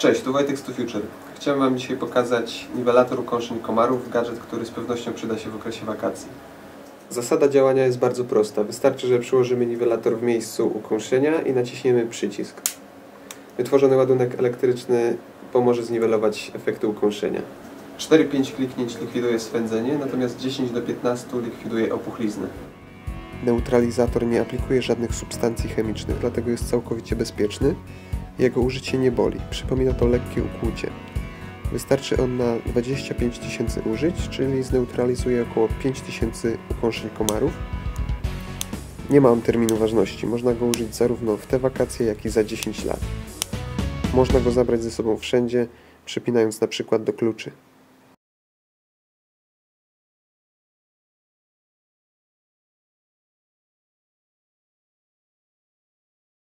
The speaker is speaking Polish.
Cześć, tu Wojtek z Tu Future. Chciałem Wam dzisiaj pokazać niwelator ukąszeń komarów, gadżet, który z pewnością przyda się w okresie wakacji. Zasada działania jest bardzo prosta. Wystarczy, że przyłożymy niwelator w miejscu ukąszenia i naciśniemy przycisk. Wytworzony ładunek elektryczny pomoże zniwelować efekty ukąszenia. 4-5 kliknięć likwiduje swędzenie, natomiast 10 do 15 likwiduje opuchliznę. Neutralizator nie aplikuje żadnych substancji chemicznych, dlatego jest całkowicie bezpieczny. Jego użycie nie boli. Przypomina to lekkie ukłucie. Wystarczy on na 25 tysięcy użyć, czyli zneutralizuje około 5 tysięcy ukąszeń komarów. Nie ma on terminu ważności. Można go użyć zarówno w te wakacje, jak i za 10 lat. Można go zabrać ze sobą wszędzie, przypinając na przykład do kluczy.